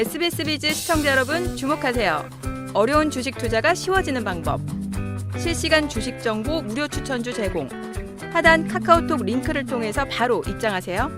SBS 비즈 시청자 여러분 주목하세요. 어려운 주식 투자가 쉬워지는 방법. 실시간 주식 정보 무료 추천주 제공. 하단 카카오톡 링크를 통해서 바로 입장하세요.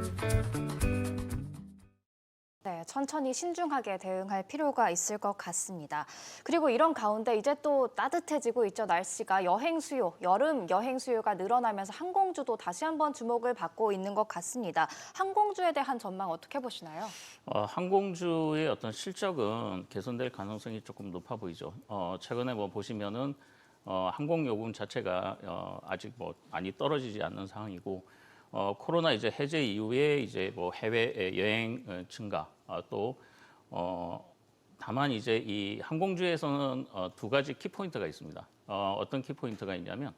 네, 천천히 신중하게 대응할 필요가 있을 것 같습니다. 그리고 이런 가운데 이제 또 따뜻해지고 있죠. 날씨가 여행 수요, 여름 여행 수요가 늘어나면서 항공주도 다시 한번 주목을 받고 있는 것 같습니다. 항공주에 대한 전망 어떻게 보시나요? 어, 항공주의 어떤 실적은 개선될 가능성이 조금 높아 보이죠. 어, 최근에 뭐 보시면은 어, 항공 요금 자체가 어, 아직 뭐 많이 떨어지지 않는 상황이고 어, 코로나 이제 해제 이후에 이제 뭐 해외 여행 어, 증가 어, 또 어, 다만 이제 이 항공주에서는 어, 두 가지 키포인트가 있습니다. 어, 어떤 키포인트가 있냐면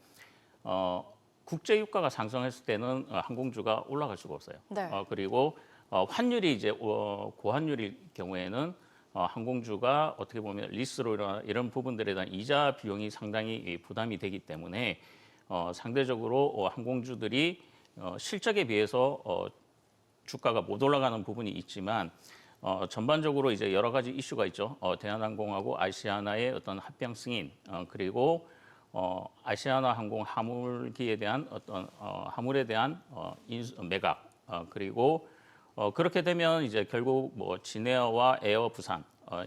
어, 국제 유가가 상승했을 때는 어, 항공주가 올라갈 수가 없어요. 네. 어, 그리고 어, 환율이 이제 어, 고환율일 경우에는 어, 항공주가 어떻게 보면 리스로 이런, 이런 부분들에 대한 이자 비용이 상당히 이 부담이 되기 때문에 어, 상대적으로 어, 항공주들이 어, 실적에 비해서 어, 주가가 못 올라가는 부분이 있지만 어, 전반적으로 이제 여러 가지 이슈가 있죠. 어, 대한항공하고 아시아나의 어떤 합병 승인 어, 그리고 어, 아시아나 항공 화물기에 대한 어떤 어, 화물에 대한 어, 인수, 매각 어, 그리고 어, 그렇게 되면 이제 결국 뭐 진에어와 에어 부산 어,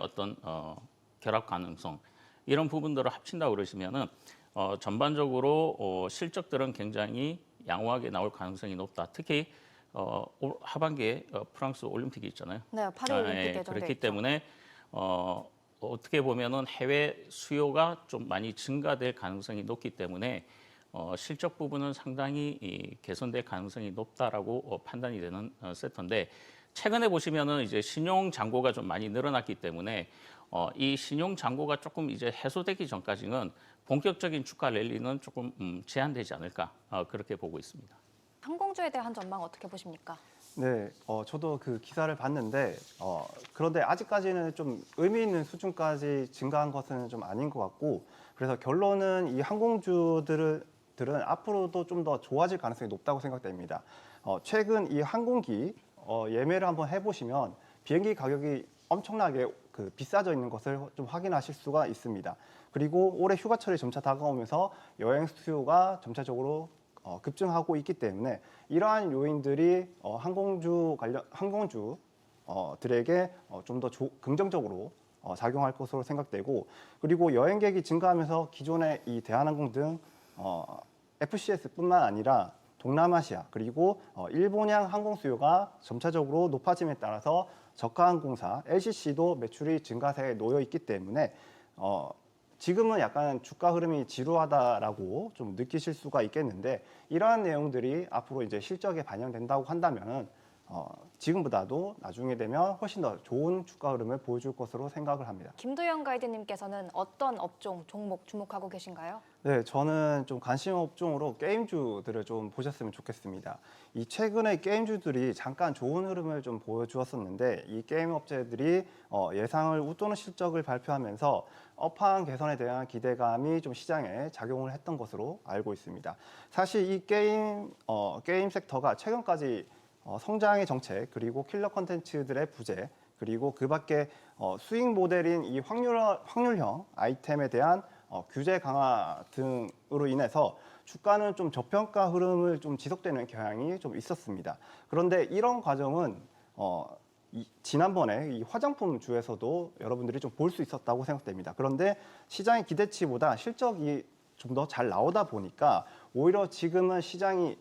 어떤 어, 결합 가능성 이런 부분들을 합친다 그러시면은 어, 전반적으로 어, 실적들은 굉장히 양호하게 나올 가능성이 높다. 특히 어, 올- 하반기에 어, 프랑스 올림픽이 있잖아요. 네, 파리 아, 올림픽 예, 예정돼 그렇기 있죠. 때문에 어, 어떻게 보면은 해외 수요가 좀 많이 증가될 가능성이 높기 때문에 어, 실적 부분은 상당히 이, 개선될 가능성이 높다라고 어, 판단이 되는 어, 섹터인데 최근에 보시면은 이제 신용 잔고가 좀 많이 늘어났기 때문에 어, 이 신용 잔고가 조금 이제 해소되기 전까지는 본격적인 주가 랠리는 조금 음, 제한되지 않을까 어, 그렇게 보고 있습니다. 항공주에 대한 전망 어떻게 보십니까? 네, 어, 저도 그 기사를 봤는데 어, 그런데 아직까지는 좀 의미 있는 수준까지 증가한 것은 좀 아닌 것 같고 그래서 결론은 이 항공주들은 들은 앞으로도 좀 더 좋아질 가능성이 높다고 생각됩니다. 어, 최근 이 항공기 어, 예매를 한번 해보시면 비행기 가격이 엄청나게 그 비싸져 있는 것을 좀 확인하실 수가 있습니다. 그리고 올해 휴가철이 점차 다가오면서 여행 수요가 점차적으로 어, 급증하고 있기 때문에 이러한 요인들이 어, 항공주 관련 항공주 어, 들에게 어, 좀 더 긍정적으로 어, 작용할 것으로 생각되고 그리고 여행객이 증가하면서 기존의 이 대한항공 등 어, FCS뿐만 아니라 동남아시아 그리고 어, 일본향 항공 수요가 점차적으로 높아짐에 따라서 저가 항공사 LCC도 매출이 증가세에 놓여 있기 때문에 어, 지금은 약간 주가 흐름이 지루하다라고 좀 느끼실 수가 있겠는데 이러한 내용들이 앞으로 이제 실적에 반영된다고 한다면은 어, 지금보다도 나중에 되면 훨씬 더 좋은 주가 흐름을 보여줄 것으로 생각을 합니다. 김도영 가이드님께서는 어떤 업종, 종목 주목하고 계신가요? 네, 저는 좀 관심 업종으로 게임주들을 좀 보셨으면 좋겠습니다. 이 최근에 게임주들이 잠깐 좋은 흐름을 좀 보여주었었는데 이 게임 업체들이 어, 예상을 웃도는 실적을 발표하면서 업황 개선에 대한 기대감이 좀 시장에 작용을 했던 것으로 알고 있습니다. 사실 이 게임 어, 게임 섹터가 최근까지 어, 성장의 정책 그리고 킬러 컨텐츠들의 부재 그리고 그 밖에 어, 수익 모델인 이 확률 확률형 아이템에 대한 어, 규제 강화 등으로 인해서 주가는 좀 저평가 흐름을 좀 지속되는 경향이 좀 있었습니다. 그런데 이런 과정은 어, 이, 지난번에 이 화장품 주에서도 여러분들이 좀 볼 수 있었다고 생각됩니다. 그런데 시장의 기대치보다 실적이 좀 더 잘 나오다 보니까 오히려 지금은 시장이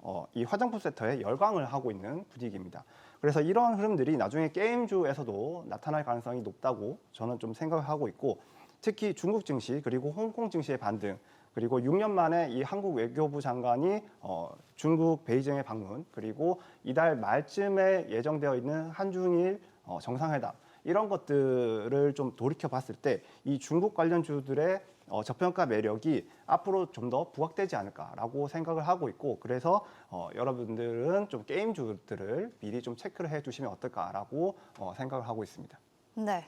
어, 이 화장품 섹터에 열광을 하고 있는 분위기입니다. 그래서 이런 흐름들이 나중에 게임주에서도 나타날 가능성이 높다고 저는 좀 생각하고 있고 특히 중국 증시 그리고 홍콩 증시의 반등 그리고 6년 만에 이 한국 외교부 장관이 어, 중국 베이징에 방문 그리고 이달 말쯤에 예정되어 있는 한중일 어, 정상회담 이런 것들을 좀 돌이켜 봤을 때 이 중국 관련 주들의 어, 저평가 매력이 앞으로 좀 더 부각되지 않을까라고 생각을 하고 있고 그래서 어, 여러분들은 좀 게임주들을 미리 좀 체크를 해주시면 어떨까라고 어, 생각을 하고 있습니다. 네.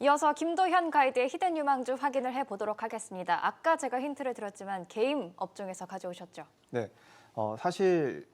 이어서 김도현 가이드의 히든 유망주 확인을 해보도록 하겠습니다. 아까 제가 힌트를 드렸지만 게임 업종에서 가져오셨죠. 네, 어, 사실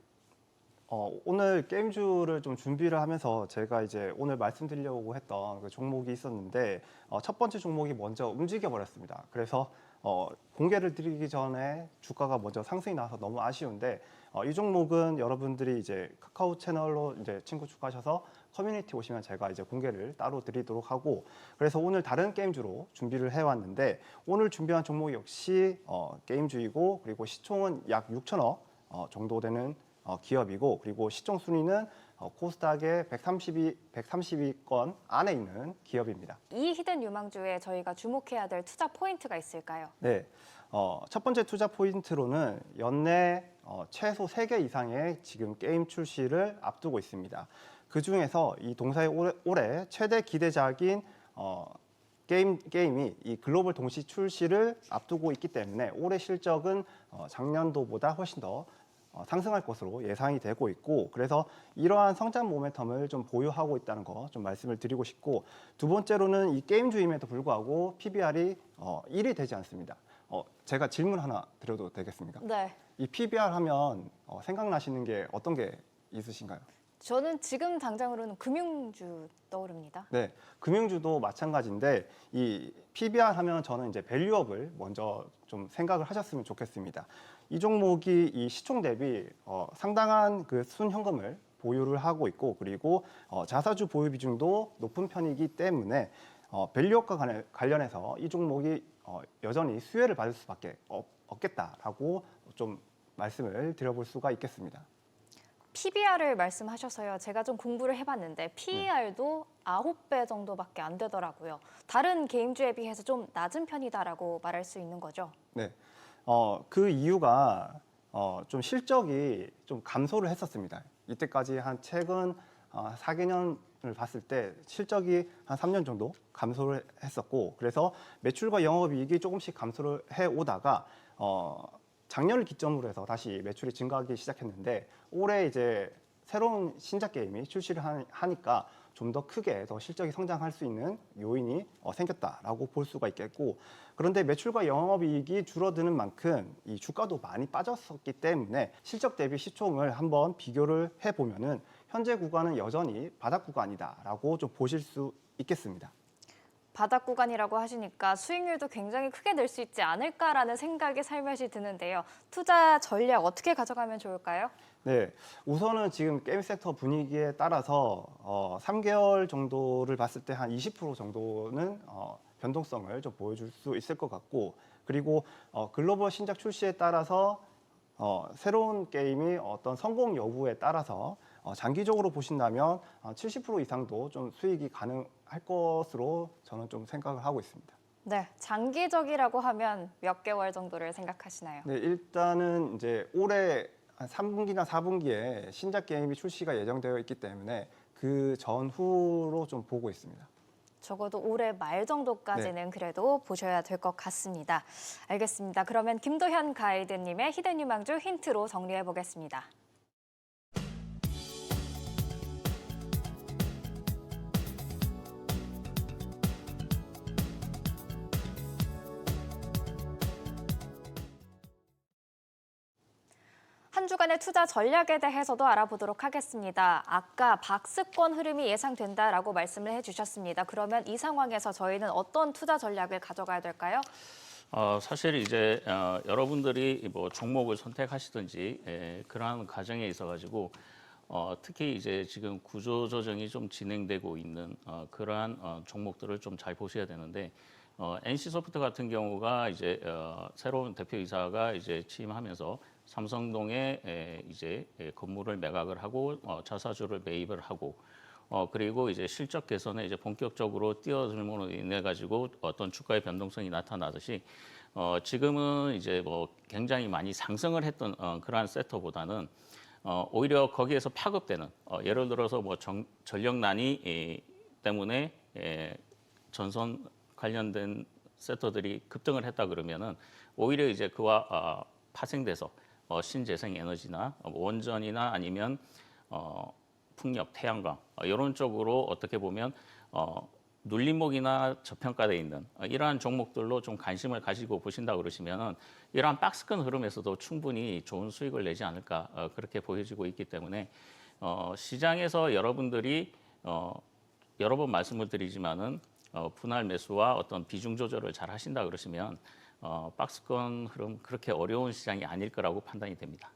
어, 오늘 게임주를 좀 준비를 하면서 제가 이제 오늘 말씀드리려고 했던 그 종목이 있었는데 어, 첫 번째 종목이 먼저 움직여 버렸습니다. 그래서 어, 공개를 드리기 전에 주가가 먼저 상승이 나서 너무 아쉬운데 어, 이 종목은 여러분들이 이제 카카오 채널로 이제 친구 추가하셔서 커뮤니티 오시면 제가 이제 공개를 따로 드리도록 하고 그래서 오늘 다른 게임주로 준비를 해왔는데 오늘 준비한 종목 역시 어, 게임주이고 그리고 시총은 약 6천억 어, 정도 되는 어, 기업이고 그리고 시총 순위는 어, 코스닥의 132 132건 안에 있는 기업입니다. 이 히든 유망주에 저희가 주목해야 될 투자 포인트가 있을까요? 네. 어, 첫 번째 투자 포인트로는 연내 어, 최소 3개 이상의 지금 게임 출시를 앞두고 있습니다. 그 중에서 이 동사의 올해, 올해 최대 기대작인 어, 게임, 게임이 이 글로벌 동시 출시를 앞두고 있기 때문에 올해 실적은 어, 작년도보다 훨씬 더 어, 상승할 것으로 예상이 되고 있고 그래서 이러한 성장 모멘텀을 좀 보유하고 있다는 거 좀 말씀을 드리고 싶고 두 번째로는 이 게임주임에도 불구하고 PBR이 어, 1이 되지 않습니다. 어, 제가 질문 하나 드려도 되겠습니까? 네. 이 PBR 하면 어, 생각나시는 게 어떤 게 있으신가요? 저는 지금 당장으로는 금융주 떠오릅니다. 네, 금융주도 마찬가지인데 이 PBR 하면 저는 이제 밸류업을 먼저 좀 생각을 하셨으면 좋겠습니다. 이 종목이 이 시총 대비 어, 상당한 그 순현금을 보유를 하고 있고 그리고 어, 자사주 보유 비중도 높은 편이기 때문에 어, 밸류업과 관련해서 이 종목이 어, 여전히 수혜를 받을 수밖에 없, 없겠다라고 좀 말씀을 드려볼 수가 있겠습니다. PBR을 말씀하셔서요. 제가 좀 공부를 해봤는데 PER도 아홉 배 정도밖에 안 되더라고요. 다른 게임주에 비해서 좀 낮은 편이다라고 말할 수 있는 거죠. 네. 어, 그 이유가 어, 좀 실적이 좀 감소를 했었습니다. 이때까지 한 최근 어, 4개년을 봤을 때 실적이 한 3년 정도 감소를 했었고 그래서 매출과 영업이익이 조금씩 감소를 해 오다가 어, 작년을 기점으로 해서 다시 매출이 증가하기 시작했는데 올해 이제 새로운 신작 게임이 출시를 하- 하니까 좀 더 크게 더 실적이 성장할 수 있는 요인이 어, 생겼다라고 볼 수가 있겠고 그런데 매출과 영업이익이 줄어드는 만큼 이 주가도 많이 빠졌었기 때문에 실적 대비 시총을 한번 비교를 해보면은 현재 구간은 여전히 바닥 구간이다라고 좀 보실 수 있겠습니다. 바닥 구간이라고 하시니까 수익률도 굉장히 크게 낼 수 있지 않을까라는 생각이 살며시 드는데요. 투자 전략 어떻게 가져가면 좋을까요? 네, 우선은 지금 게임 섹터 분위기에 따라서 어, 3개월 정도를 봤을 때 한 20% 정도는 어, 변동성을 좀 보여줄 수 있을 것 같고 그리고 어, 글로벌 신작 출시에 따라서 어, 새로운 게임이 어떤 성공 여부에 따라서 어, 장기적으로 보신다면 어, 70% 이상도 좀 수익이 가능할 것으로 저는 좀 생각을 하고 있습니다. 네, 장기적이라고 하면 몇 개월 정도를 생각하시나요? 네, 일단은 이제 올해 한 3분기나 4분기에 신작 게임이 출시가 예정되어 있기 때문에 그 전후로 좀 보고 있습니다. 적어도 올해 말 정도까지는 그래도 보셔야 될 것 같습니다. 알겠습니다. 그러면 김도현 가이드님의 히든 유망주 힌트로 정리해 보겠습니다. 주간의 투자 전략에 대해서도 알아보도록 하겠습니다. 아까 박스권 흐름이 예상된다라고 말씀을 해주셨습니다. 그러면 이 상황에서 저희는 어떤 투자 전략을 가져가야 될까요? 어, 사실 이제 어, 여러분들이 뭐 종목을 선택하시든지 에, 그러한 과정에 있어 가지고 어, 특히 이제 지금 구조 조정이 좀 진행되고 있는 어, 그러한 어, 종목들을 좀 잘 보셔야 되는데 어, NC소프트 같은 경우가 이제 어, 새로운 대표이사가 이제 취임하면서 삼성동에 에, 이제 에, 건물을 매각을 하고 어, 자사주를 매입을 하고 어 그리고 이제 실적 개선에 이제 본격적으로 뛰어들므로 인해 가지고 어떤 주가의 변동성이 나타나듯이 어 지금은 이제 뭐 굉장히 많이 상승을 했던 어 그러한 섹터보다는 어 오히려 거기에서 파급되는 어 예를 들어서 뭐 정, 전력난이 이, 때문에 에, 전선 관련된 섹터들이 급등을 했다 그러면은 오히려 이제 그와 어, 파생돼서 어, 신재생 에너지나 어, 원전이나 아니면 어, 풍력, 태양광 어, 이런 쪽으로 어떻게 보면 어, 눌림목이나 저평가돼 있는 어, 이러한 종목들로 좀 관심을 가지고 보신다 그러시면은 이러한 박스권 흐름에서도 충분히 좋은 수익을 내지 않을까 어, 그렇게 보여지고 있기 때문에 어, 시장에서 여러분들이 어, 여러 번 말씀을 드리지만은 어, 분할 매수와 어떤 비중 조절을 잘 하신다 그러시면 어, 박스권 흐름 그렇게 어려운 시장이 아닐 거라고 판단이 됩니다.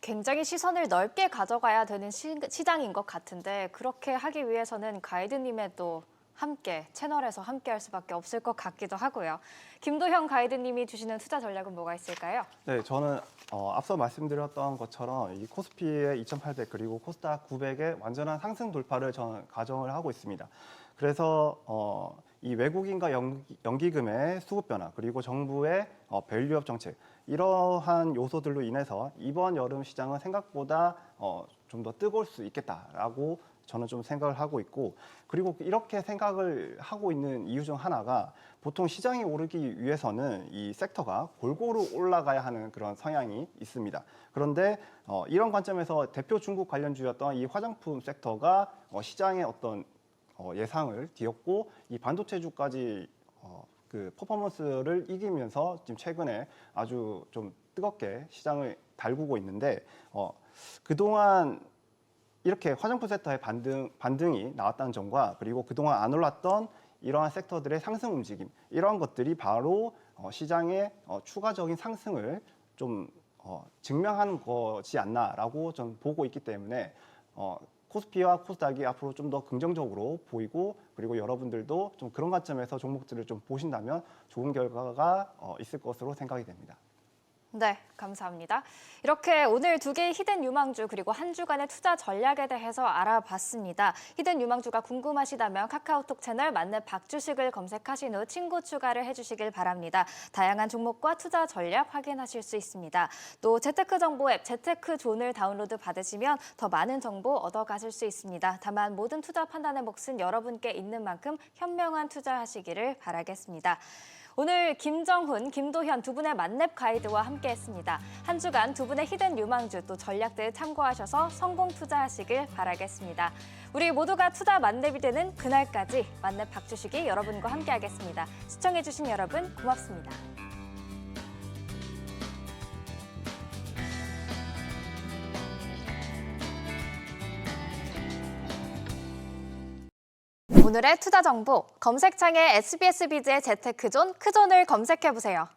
굉장히 시선을 넓게 가져가야 되는 시, 시장인 것 같은데 그렇게 하기 위해서는 가이드님의 또 함께 채널에서 함께 할 수밖에 없을 것 같기도 하고요. 김도형 가이드님이 주시는 투자 전략은 뭐가 있을까요? 네, 저는 어, 앞서 말씀드렸던 것처럼 이 코스피의 2,800 그리고 코스닥 900의 완전한 상승 돌파를 저는 가정을 하고 있습니다. 그래서 어, 이 외국인과 연기, 연기 금의 수급 변화 그리고 정부의 어, 밸류업 정책 이러한 요소들로 인해서 이번 여름 시장은 생각보다 어, 좀 더 뜨거울 수 있겠다라고 저는 좀 생각을 하고 있고 그리고 이렇게 생각을 하고 있는 이유 중 하나가 보통 시장이 오르기 위해서는 이 섹터가 골고루 올라가야 하는 그런 성향이 있습니다. 그런데 어, 이런 관점에서 대표 중국 관련주였던 이 화장품 섹터가 어, 시장의 어떤 어, 예상을 뒤엎고 이 반도체주까지 어, 그 퍼포먼스를 이기면서 지금 최근에 아주 좀 뜨겁게 시장을 달구고 있는데 어, 그동안 이렇게 화장품 섹터의 반등, 반등이 나왔다는 점과 그리고 그동안 안 올랐던 이러한 섹터들의 상승 움직임 이러한 것들이 바로 어, 시장의 어, 추가적인 상승을 좀 어, 증명하는 것이 않나라고 전 보고 있기 때문에 어, 코스피와 코스닥이 앞으로 좀 더 긍정적으로 보이고 그리고 여러분들도 좀 그런 관점에서 종목들을 좀 보신다면 좋은 결과가 어, 있을 것으로 생각이 됩니다. 네, 감사합니다. 이렇게 오늘 두 개의 히든 유망주 그리고 한 주간의 투자 전략에 대해서 알아봤습니다. 히든 유망주가 궁금하시다면 카카오톡 채널 만렙 박주식을 검색하신 후 친구 추가를 해주시길 바랍니다. 다양한 종목과 투자 전략 확인하실 수 있습니다. 또 재테크 정보 앱 재테크 존을 다운로드 받으시면 더 많은 정보 얻어가실 수 있습니다. 다만 모든 투자 판단의 몫은 여러분께 있는 만큼 현명한 투자하시기를 바라겠습니다. 오늘 김정훈, 김도현 두 분의 만렙 가이드와 함께했습니다. 한 주간 두 분의 히든 유망주 또 전략들 참고하셔서 성공 투자하시길 바라겠습니다. 우리 모두가 투자 만렙이 되는 그날까지 만렙 박주식이 여러분과 함께하겠습니다. 시청해주신 여러분 고맙습니다. 오늘의 투자 정보 검색창에 SBS 비즈의 재테크존 크존을 검색해 보세요.